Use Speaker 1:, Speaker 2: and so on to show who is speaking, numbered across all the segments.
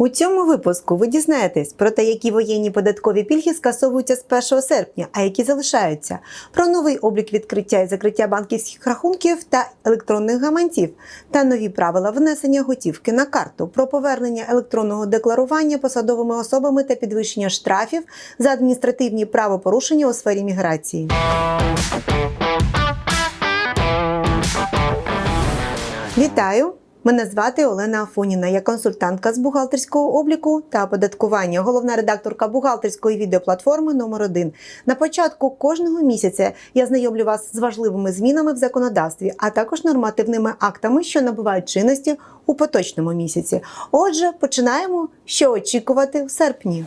Speaker 1: У цьому випуску ви дізнаєтесь про те, які воєнні податкові пільги скасовуються з 1 серпня, а які залишаються, про новий облік відкриття і закриття банківських рахунків та електронних гаманців, та нові правила внесення готівки на карту, про повернення електронного декларування посадовими особами та підвищення штрафів за адміністративні правопорушення у сфері міграції. Вітаю! Мене звати Олена Афоніна. Я консультантка з бухгалтерського обліку та оподаткування, головна редакторка бухгалтерської відеоплатформи номер 1 На початку кожного місяця я знайомлю вас з важливими змінами в законодавстві, а також нормативними актами, що набувають чинності у поточному місяці. Отже, починаємо. Що очікувати в серпні?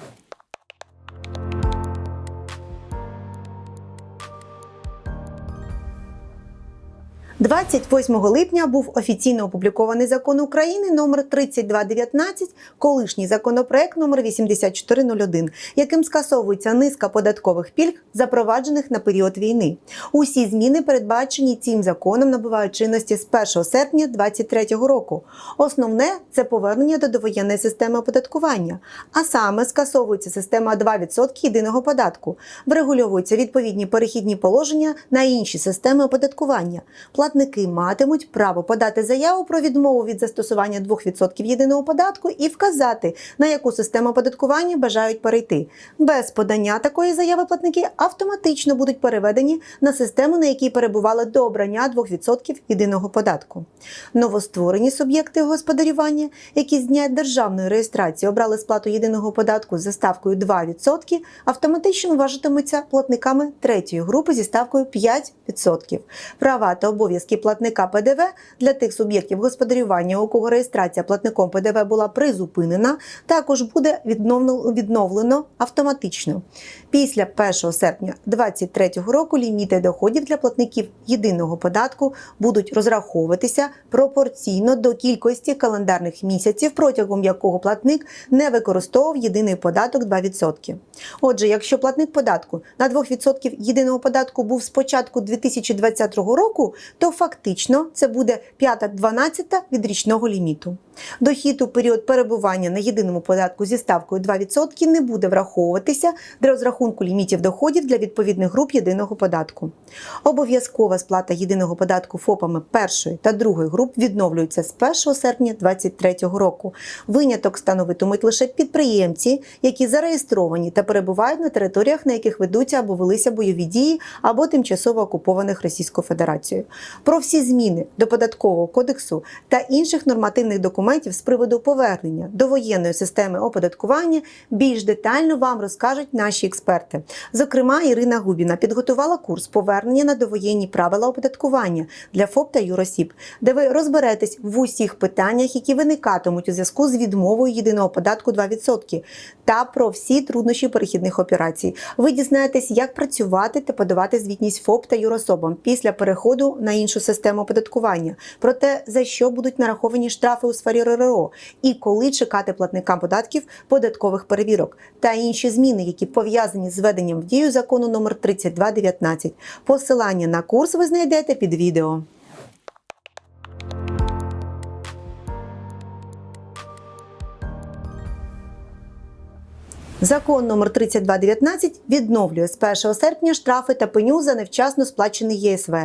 Speaker 1: 28 липня був офіційно опублікований закон України номер 3219, колишній законопроект номер 8401, яким скасовується низка податкових пільг, запроваджених на період війни. Усі зміни, передбачені цим законом, набувають чинності з 1 серпня 2023 року. Основне це повернення до довоєнної системи оподаткування, а саме скасовується система 2% єдиного податку, врегульовуються відповідні перехідні положення на інші системи оподаткування. Платники матимуть право подати заяву про відмову від застосування 2% єдиного податку і вказати, на яку систему оподаткування бажають перейти. Без подання такої заяви платники автоматично будуть переведені на систему, на якій перебували до обрання 2% єдиного податку. Новостворені суб'єкти господарювання, які з дня державної реєстрації обрали сплату єдиного податку зі ставкою 2%, автоматично вважатимуться платниками третьої групи зі ставкою 5%. Права та обов'язки платника ПДВ для тих суб'єктів господарювання, у кого реєстрація платником ПДВ була призупинена, також буде відновлено, відновлено автоматично. Після 1 серпня 2023 року ліміти доходів для платників єдиного податку будуть розраховуватися пропорційно до кількості календарних місяців, протягом якого платник не використовував єдиний податок 2%. Отже, якщо платник податку на 2% єдиного податку був з початку 2020 року, то фактично це буде 5-12 від річного ліміту. Дохід у період перебування на єдиному податку зі ставкою 2% не буде враховуватися для розрахунку лімітів доходів для відповідних груп єдиного податку. Обов'язкова сплата єдиного податку ФОПами першої та другої груп відновлюється з 1 серпня 2023 року. Виняток становитимуть лише підприємці, які зареєстровані та перебувають на територіях, на яких ведуться або велися бойові дії, або тимчасово окупованих Російською Федерацією. Про всі зміни до податкового кодексу та інших нормативних документів з приводу повернення до воєнної системи оподаткування більш детально вам розкажуть наші експерти. Зокрема, Ірина Губіна підготувала курс повернення на довоєнні правила оподаткування для ФОП та юросіб, де ви розберетесь в усіх питаннях, які виникатимуть у зв'язку з відмовою єдиного податку 2%, та про всі труднощі перехідних операцій. Ви дізнаєтесь, як працювати та подавати звітність ФОП та юрособам після переходу на іншу систему оподаткування, про те, за що будуть нараховані штрафи у сфері РРО і коли чекати платникам податків податкових перевірок та інші зміни, які пов'язані з введенням в дію закону номер 3219. Посилання на курс ви знайдете під відео. Закон номер 3219 відновлює з 1 серпня штрафи та пеню за невчасно сплачений ЄСВ.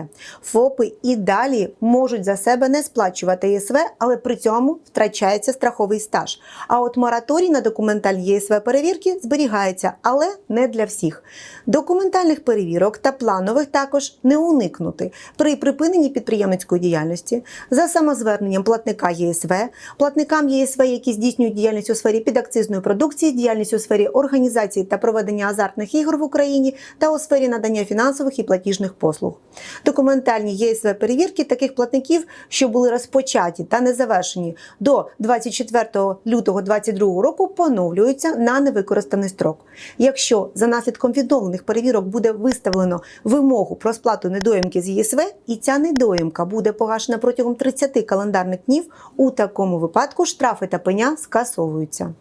Speaker 1: ФОПи і далі можуть за себе не сплачувати ЄСВ, але при цьому втрачається страховий стаж. А от мораторій на документальні ЄСВ перевірки зберігається, але не для всіх. Документальних перевірок та планових також не уникнути при припиненні підприємницької діяльності за самозверненням платника ЄСВ, платникам ЄСВ, які здійснюють діяльність у сфері підакцизної продукції, діяльність у сфері організації та проведення азартних ігор в Україні та у сфері надання фінансових і платіжних послуг. Документальні ЄСВ перевірки таких платників, що були розпочаті та не завершені до 24 лютого 2022 року, поновлюються на невикористаний строк. Якщо за наслідком відновлених перевірок буде виставлено вимогу про сплату недоїмки з ЄСВ, і ця недоїмка буде погашена протягом 30 календарних днів, у такому випадку штрафи та пеня скасовуються.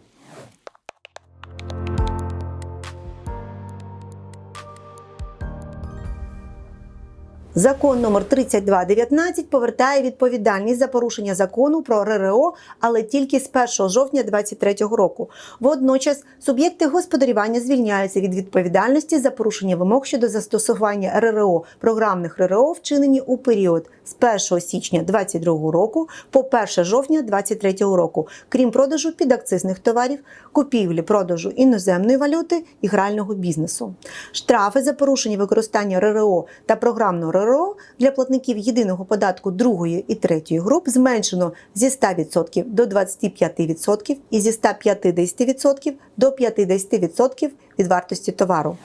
Speaker 1: Закон номер 3219 повертає відповідальність за порушення закону про РРО, але тільки з 1 жовтня 2023 року. Водночас суб'єкти господарювання звільняються від відповідальності за порушення вимог щодо застосування РРО програмних РРО, вчинені у період з 1 січня 2022 року по 1 жовтня 2023 року, крім продажу підакцизних товарів, купівлі продажу іноземної валюти і грального бізнесу. Штрафи за порушення використання РРО та програмного РРО для платників єдиного податку другої і третьої груп зменшено зі 100% до 25% і зі 150% до 50% від вартості товару.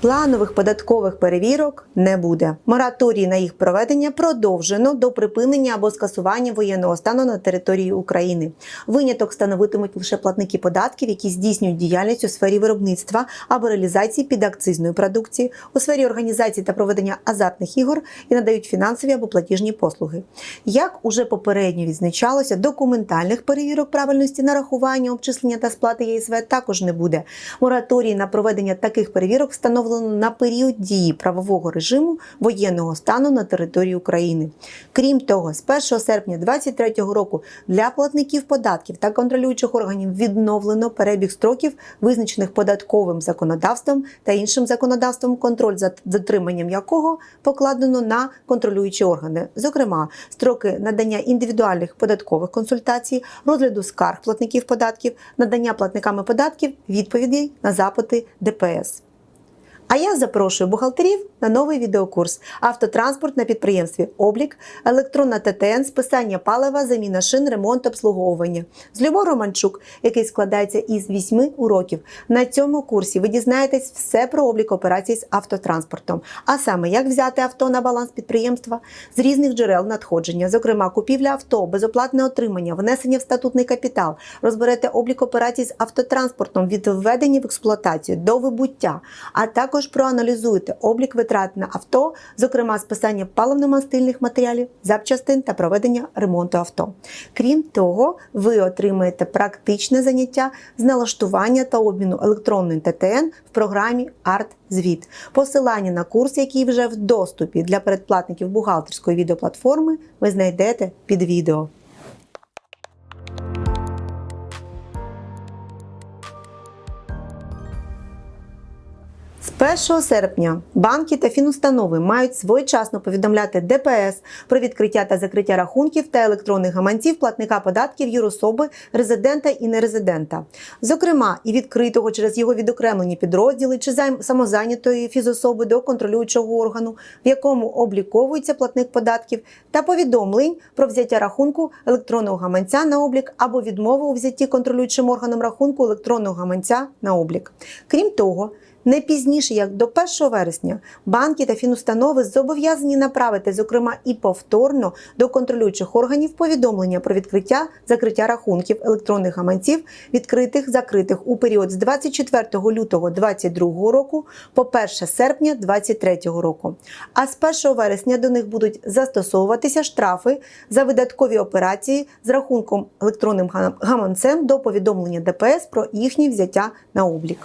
Speaker 1: Планових податкових перевірок не буде. Мораторій на їх проведення продовжено до припинення або скасування воєнного стану на території України. Виняток становитимуть лише платники податків, які здійснюють діяльність у сфері виробництва або реалізації підакцизної продукції, у сфері організації та проведення азартних ігор і надають фінансові або платіжні послуги. Як уже попередньо відзначалося, документальних перевірок правильності нарахування, обчислення та сплати ЄСВ також не буде. Мораторій на проведення таких перевірок встановлено на період дії правового режиму воєнного стану на території України. Крім того, з 1 серпня 2023 року для платників податків та контролюючих органів відновлено перебіг строків, визначених податковим законодавством та іншим законодавством, контроль за дотриманням якого покладено на контролюючі органи, зокрема, строки надання індивідуальних податкових консультацій, розгляду скарг платників податків, надання платниками податків відповідей на запити ДПС. А я запрошую бухгалтерів на новий відеокурс. Автотранспорт на підприємстві Облік, електронна ТТН, списання палива, заміна шин, ремонт, обслуговування. З Любов Романчук, який складається із вісьми уроків. На цьому курсі ви дізнаєтесь все про облік операцій з автотранспортом, а саме як взяти авто на баланс підприємства? З різних джерел надходження, зокрема купівля авто, безоплатне отримання, внесення в статутний капітал, розберете облік операцій з автотранспортом від введення в експлуатацію до вибуття, а також проаналізуйте облік витрат на авто, зокрема списання паливно-мастильних матеріалів, запчастин та проведення ремонту авто. Крім того, ви отримаєте практичне заняття з налаштування та обміну електронної ТТН в програмі «Арт-звіт». Посилання на курс, який вже в доступі для передплатників бухгалтерської відеоплатформи, ви знайдете під відео. 1 серпня банки та фінустанови мають своєчасно повідомляти ДПС про відкриття та закриття рахунків та електронних гаманців платника податків юрособи, резидента і нерезидента, зокрема, і відкритого через його відокремлені підрозділи чи самозайнятої фізособи до контролюючого органу, в якому обліковується платник податків, та повідомлень про взяття рахунку електронного гаманця на облік або відмову у взятті контролюючим органом рахунку електронного гаманця на облік. Крім того, не пізніше як до 1 вересня банки та фінустанови зобов'язані направити, зокрема і повторно до контролюючих органів повідомлення про відкриття закриття рахунків електронних гаманців, відкритих закритих у період з 24 лютого 2022 року по 1 серпня 2023 року. А з 1 вересня до них будуть застосовуватися штрафи за видаткові операції з рахунком електронним гаманцем до повідомлення ДПС про їхнє взяття на облік.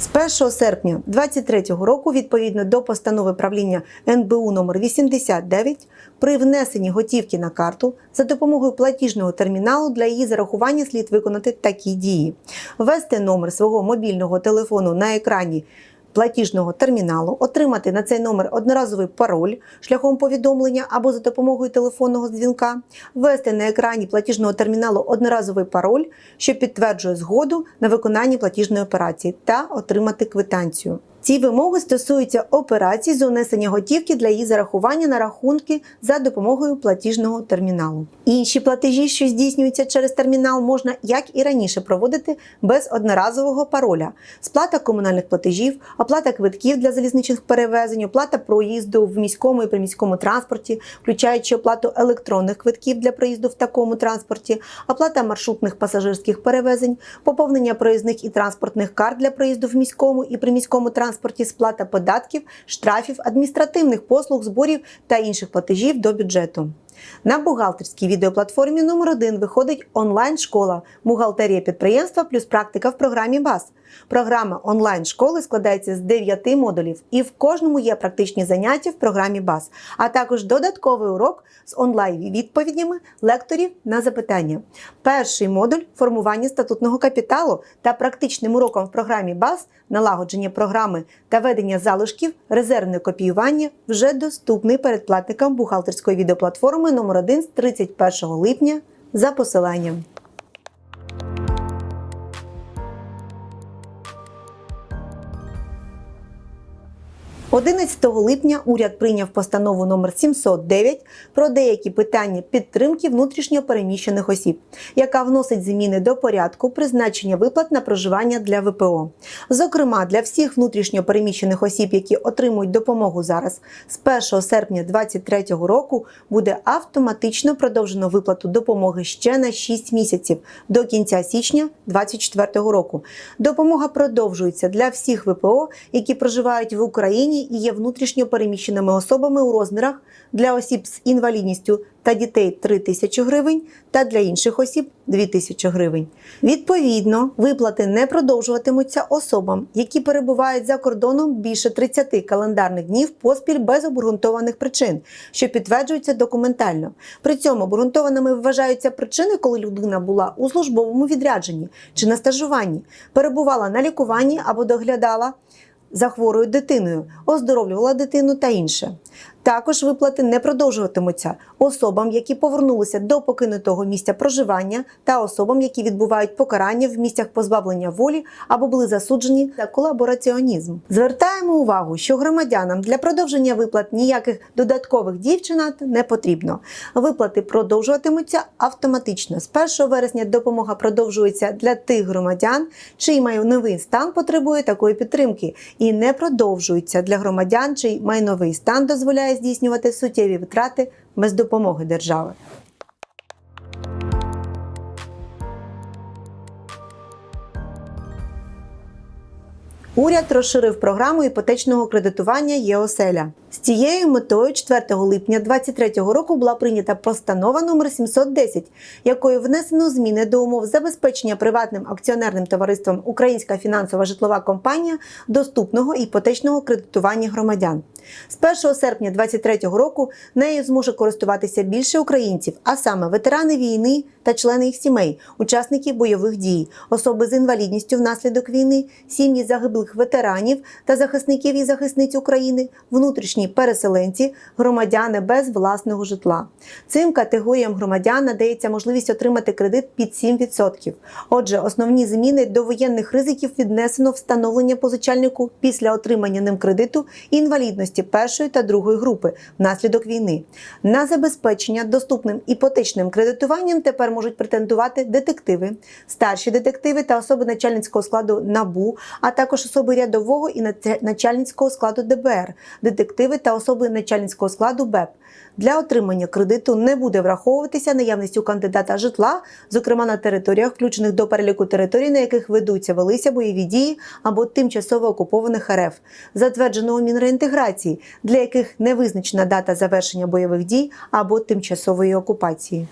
Speaker 1: З 1 серпня 2023 року, відповідно до постанови правління НБУ номер 89 при внесенні готівки на карту за допомогою платіжного терміналу для її зарахування слід виконати такі дії: ввести номер свого мобільного телефону на екрані платіжного терміналу, отримати на цей номер одноразовий пароль шляхом повідомлення або за допомогою телефонного дзвінка, ввести на екрані платіжного терміналу одноразовий пароль, що підтверджує згоду на виконання платіжної операції, та отримати квитанцію. Ці вимоги стосуються операцій з унесення готівки для її зарахування на рахунки за допомогою платіжного терміналу. Інші платежі, що здійснюються через термінал, можна як і раніше проводити без одноразового пароля: сплата комунальних платежів, оплата квитків для залізничних перевезень, оплата проїзду в міському і приміському транспорті, включаючи оплату електронних квитків для проїзду в такому транспорті, оплата маршрутних пасажирських перевезень, поповнення проїзних і транспортних карт для проїзду в міському і приміському транспорті транспорті, сплата податків, штрафів, адміністративних послуг, зборів та інших платежів до бюджету. На бухгалтерській відеоплатформі номер 1 виходить онлайн-школа Бухгалтерія підприємства плюс практика в програмі БАС. Програма онлайн-школи складається з 9 модулів, і в кожному є практичні заняття в програмі БАС, а також додатковий урок з онлайн-відповідями лекторів на запитання. Перший модуль формування статутного капіталу та практичним уроком в програмі БАС налагодження програми та ведення залишків, резервне копіювання вже доступний передплатникам бухгалтерської відеоплатформи номер 1 з 31 липня за посиланням. 11 липня уряд прийняв постанову номер 709 про деякі питання підтримки внутрішньо переміщених осіб, яка вносить зміни до порядку призначення виплат на проживання для ВПО. Зокрема, для всіх внутрішньо переміщених осіб, які отримують допомогу зараз, з 1 серпня 2023 року буде автоматично продовжено виплату допомоги ще на 6 місяців до кінця січня 2024 року. Допомога продовжується для всіх ВПО, які проживають в Україні і є внутрішньо переміщеними особами у розмірах для осіб з інвалідністю та дітей 3 тисячі гривень та для інших осіб 2 тисячі гривень. Відповідно, виплати не продовжуватимуться особам, які перебувають за кордоном більше 30 календарних днів поспіль без обґрунтованих причин, що підтверджуються документально. При цьому обґрунтованими вважаються причини, коли людина була у службовому відрядженні чи на стажуванні, перебувала на лікуванні або доглядала за хворою дитиною, оздоровлювала дитину та інше. Також виплати не продовжуватимуться особам, які повернулися до покинутого місця проживання, та особам, які відбувають покарання в місцях позбавлення волі або були засуджені за колабораціонізм. Звертаємо увагу, що громадянам для продовження виплат ніяких додаткових дій не потрібно. Виплати продовжуватимуться автоматично. З 1 вересня допомога продовжується для тих громадян, чий майновий стан потребує такої підтримки, і не продовжується для громадян, чий майновий стан дозволяє здійснювати суттєві витрати без допомоги держави. Уряд розширив програму іпотечного кредитування ЄОСЕЛЯ. З цією метою 4 липня 2023 року була прийнята постанова номер 710, якою внесено зміни до умов забезпечення приватним акціонерним товариством Українська фінансова житлова компанія доступного іпотечного кредитування громадян. З 1 серпня 2023 року нею зможе користуватися більше українців, а саме ветерани війни та члени їх сімей, учасники бойових дій, особи з інвалідністю внаслідок війни, сім'ї загиблих ветеранів та захисників і захисниць України, внутрішні переселенці, громадяни без власного житла. Цим категоріям громадян надається можливість отримати кредит під 7%. Отже, основні зміни до воєнних ризиків віднесено встановлення позичальнику після отримання ним кредиту інвалідності першої та другої групи внаслідок війни. На забезпечення доступним іпотечним кредитуванням тепер можуть претендувати детективи, старші детективи та особи начальницького складу НАБУ, а також особи рядового і начальницького складу ДБР, детективи та особи начальницького складу БЕП. Для отримання кредиту не буде враховуватися наявність у кандидата житла, зокрема на територіях, включених до переліку територій, на яких ведуться велися бойові дії або тимчасово окупованих РФ, затвердженого Мінреінтеграції, для яких не визначена дата завершення бойових дій або тимчасової окупації.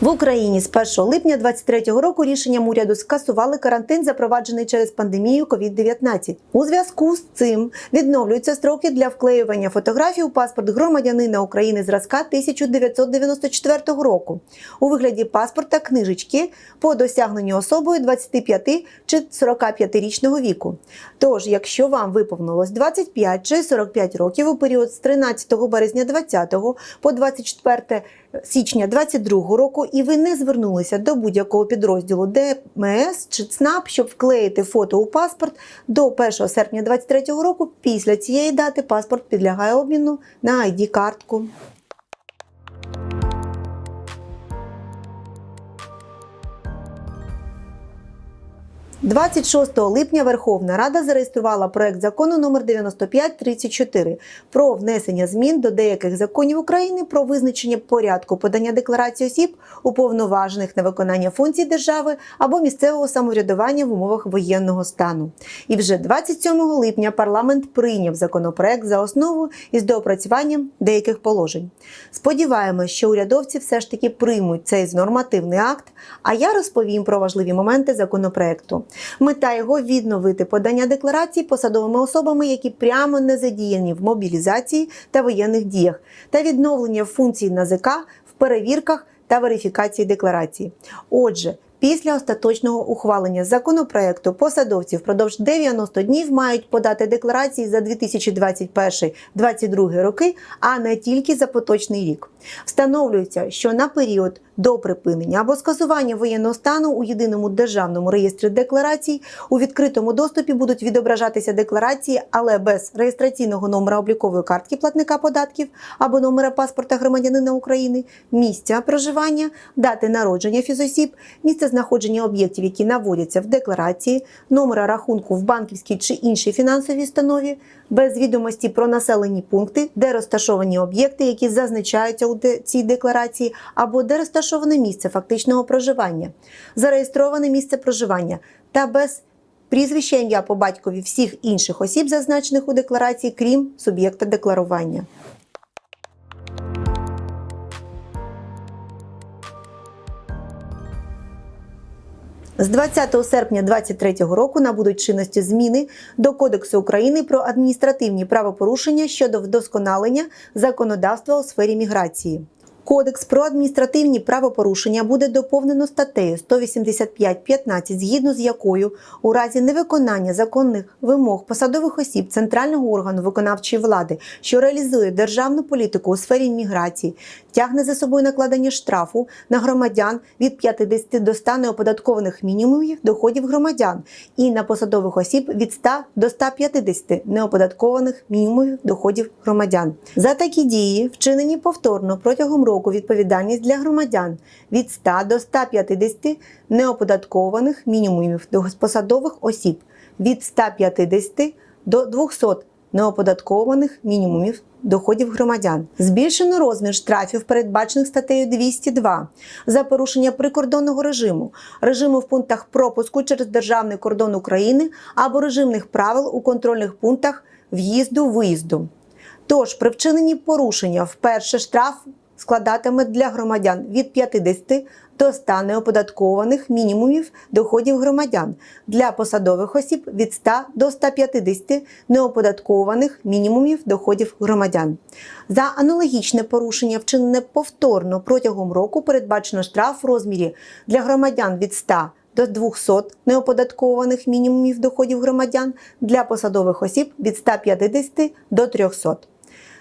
Speaker 1: В Україні з 1 липня 2023 року рішенням уряду скасували карантин, запроваджений через пандемію COVID-19. У зв'язку з цим відновлюються строки для вклеювання фотографій у паспорт громадянина України зразка 1994 року у вигляді паспорта книжечки по досягненню особою 25 чи 45-річного віку. Тож, якщо вам виповнилось 25 чи 45 років у період з 13 березня 2020 по 24 січня 2022 року, і ви не звернулися до будь-якого підрозділу ДМС чи ЦНАП, щоб вклеїти фото у паспорт до 1 серпня 2023 року. Після цієї дати паспорт підлягає обміну на id картку 26 липня Верховна Рада зареєструвала проект закону номер 9534 про внесення змін до деяких законів України про визначення порядку подання декларацій осіб, уповноважених на виконання функцій держави або місцевого самоврядування в умовах воєнного стану. І вже 27 липня парламент прийняв законопроект за основу із доопрацюванням деяких положень. Сподіваємось, що урядовці все ж таки приймуть цей нормативний акт. А я розповім про важливі моменти законопроекту. Мета його відновити подання декларацій посадовими особами, які прямо не задіяні в мобілізації та воєнних діях, та відновлення функцій НАЗК в перевірках та верифікації декларації. Отже, Після остаточного ухвалення законопроекту посадовці впродовж 90 днів мають подати декларації за 2021-2022 роки, а не тільки за поточний рік. Встановлюється, що на період до припинення або скасування воєнного стану у єдиному державному реєстрі декларацій у відкритому доступі будуть відображатися декларації, але без реєстраційного номера облікової картки платника податків або номера паспорта громадянина України, місця проживання, дати народження фізосіб, місце знаходження об'єктів, які наводяться в декларації, номера рахунку в банківській чи іншій фінансовій установі, без відомості про населені пункти, де розташовані об'єкти, які зазначаються у цій декларації, або де розташоване місце фактичного проживання, зареєстроване місце проживання та без прізвища ім'я по батькові всіх інших осіб, зазначених у декларації, крім суб'єкта декларування. З 20 серпня 2023 року набудуть чинності зміни до Кодексу України про адміністративні правопорушення щодо вдосконалення законодавства у сфері міграції. Кодекс про адміністративні правопорушення буде доповнено статтею 185.15, згідно з якою у разі невиконання законних вимог посадових осіб центрального органу виконавчої влади, що реалізує державну політику у сфері міграції, тягне за собою накладення штрафу на громадян від 50 до 100 неоподаткованих мінімумів доходів громадян і на посадових осіб від 100 до 150 неоподаткованих мінімумів доходів громадян. За такі дії, вчинені повторно протягом року відповідальність для громадян від 100 до 150 неоподаткованих мінімумів до посадових осіб від 150 до 200 неоподаткованих мінімумів доходів громадян. Збільшено розмір штрафів, передбачених статтею 202 за порушення прикордонного режиму, режиму в пунктах пропуску через державний кордон України або режимних правил у контрольних пунктах в'їзду-виїзду. Тож при вчиненні порушення вперше штраф складатиме для громадян від 50 до 100 неоподаткованих мінімумів доходів громадян, для посадових осіб від 100 до 150 неоподаткованих мінімумів доходів громадян. За аналогічне порушення, вчинене повторно протягом року, передбачено штраф в розмірі для громадян від 100 до 200 неоподаткованих мінімумів доходів громадян, для посадових осіб від 150 до 300.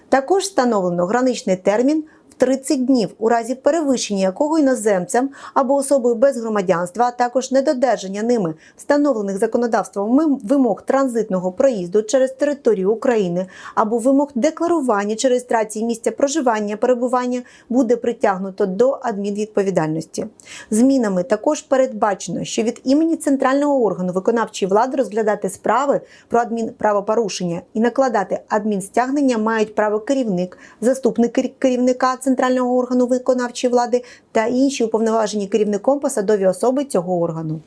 Speaker 1: Також встановлено граничний термін 30 днів, у разі перевищення якого іноземцям або особою без громадянства, а також недодержання ними встановлених законодавством вимог транзитного проїзду через територію України або вимог декларування чи реєстрації місця проживання перебування буде притягнуто до адмінвідповідальності. Змінами також передбачено, що від імені центрального органу виконавчої влади розглядати справи про адмінправопорушення і накладати адмінстягнення мають право керівник, заступник керівника органу виконавчої влади та інші уповноважені керівником посадові особи цього органу.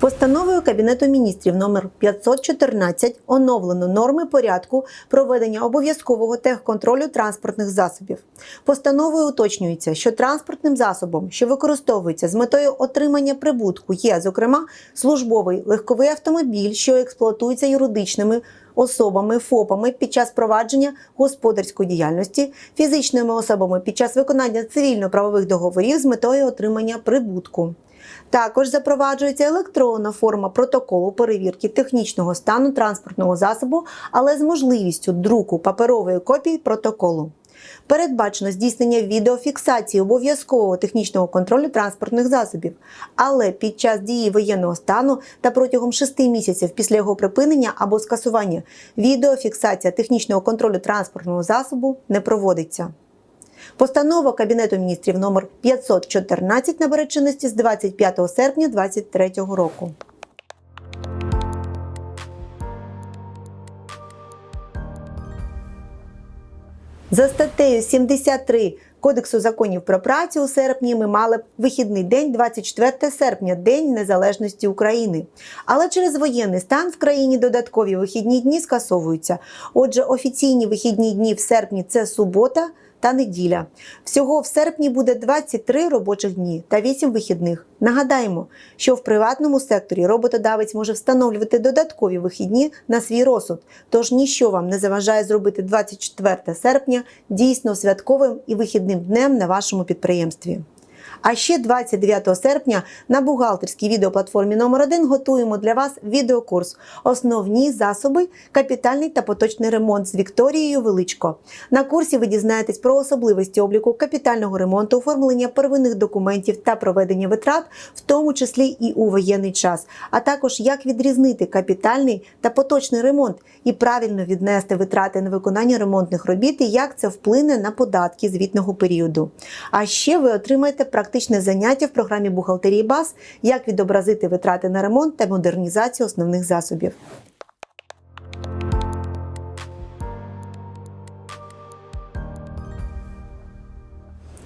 Speaker 1: Постановою Кабінету міністрів номер 514 оновлено норми порядку проведення обов'язкового техконтролю транспортних засобів. Постановою уточнюється, що транспортним засобом, що використовується з метою отримання прибутку, є, зокрема, службовий легковий автомобіль, що експлуатується юридичними особами, ФОПами під час провадження господарської діяльності, фізичними особами під час виконання цивільно-правових договорів з метою отримання прибутку. Також запроваджується електронна форма протоколу перевірки технічного стану транспортного засобу, але з можливістю друку паперової копії протоколу. Передбачено здійснення відеофіксації обов'язкового технічного контролю транспортних засобів, але під час дії воєнного стану та протягом 6 місяців після його припинення або скасування відеофіксація технічного контролю транспортного засобу не проводиться. Постанова Кабінету міністрів номер 514 набере чинності з 25 серпня 2023 року. За статтею 73 Кодексу законів про працю у серпні ми мали б вихідний день 24 серпня, День Незалежності України. Але через воєнний стан в країні додаткові вихідні дні скасовуються. Отже, офіційні вихідні дні в серпні це субота та неділя. Всього в серпні буде 23 робочих дні та 8 вихідних. Нагадаємо, що в приватному секторі роботодавець може встановлювати додаткові вихідні на свій розсуд. Тож ніщо вам не заважає зробити 24 серпня дійсно святковим і вихідним днем на вашому підприємстві. А ще 29 серпня на бухгалтерській відеоплатформі номер 1 готуємо для вас відеокурс Основні засоби, капітальний та поточний ремонт з Вікторією Величко. На курсі ви дізнаєтесь про особливості обліку капітального ремонту, оформлення первинних документів та проведення витрат, в тому числі і у воєнний час, а також як відрізнити капітальний та поточний ремонт і правильно віднести витрати на виконання ремонтних робіт і як це вплине на податки звітного періоду. А ще ви отримаєте практичне заняття в програмі бухгалтерії БАС, як відобразити витрати на ремонт та модернізацію основних засобів.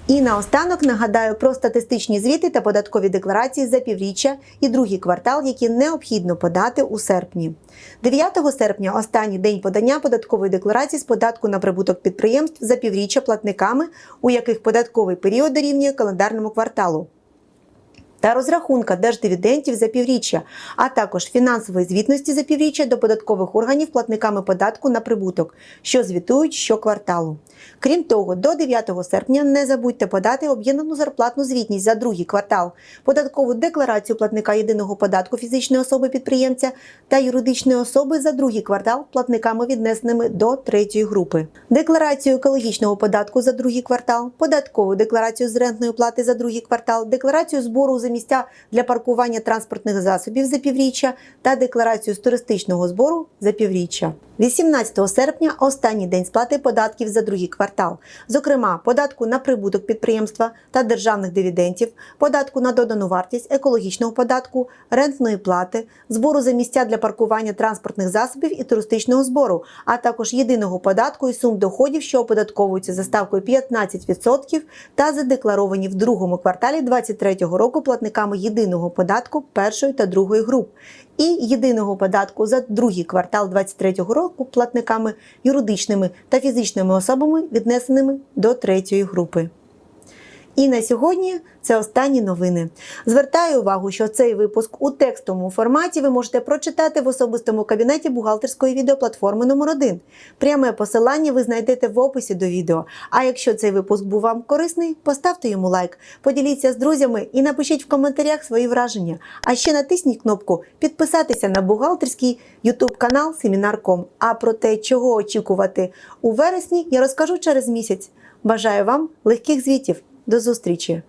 Speaker 1: І наостанок нагадаю про статистичні звіти та податкові декларації за півріччя і другий квартал, які необхідно подати у серпні. 9 серпня останній день подання податкової декларації з податку на прибуток підприємств за півріччя платниками, у яких податковий період дорівнює календарному кварталу. Та розрахунка держдивідендів за півріччя, а також фінансової звітності за півріччя до податкових органів платниками податку на прибуток, що звітують щокварталу. Крім того, до 9 серпня не забудьте подати об'єднану зарплатну звітність за другий квартал, податкову декларацію платника єдиного податку фізичної особи підприємця та юридичної особи за другий квартал платниками віднесеними до третьої групи, декларацію екологічного податку за другий квартал, податкову декларацію з рентної плати за другий квартал, декларацію збору за місця для паркування транспортних засобів за півріччя та декларацію з туристичного збору за півріччя. 18 серпня останній день сплати податків за другий квартал, зокрема податку на прибуток підприємства та державних дивідендів, податку на додану вартість, екологічного податку, рентної плати, збору за місця для паркування транспортних засобів і туристичного збору, а також єдиного податку і сум доходів, що оподатковуються за ставкою 15% та задекларовані в другому кварталі 2023 року платниками єдиного податку першої та другої груп і єдиного податку за другий квартал 2023 року платниками юридичними та фізичними особами, віднесеними до третьої групи. І на сьогодні це останні новини. Звертаю увагу, що цей випуск у текстовому форматі ви можете прочитати в особистому кабінеті бухгалтерської відеоплатформи номер 1 Пряме посилання ви знайдете в описі до відео. А якщо цей випуск був вам корисний, поставте йому лайк, поділіться з друзями і напишіть в коментарях свої враження. А ще натисніть кнопку підписатися на бухгалтерський YouTube канал Семінар.ком. А про те, чого очікувати у вересні, я розкажу через місяць. Бажаю вам легких звітів. До зустрічі!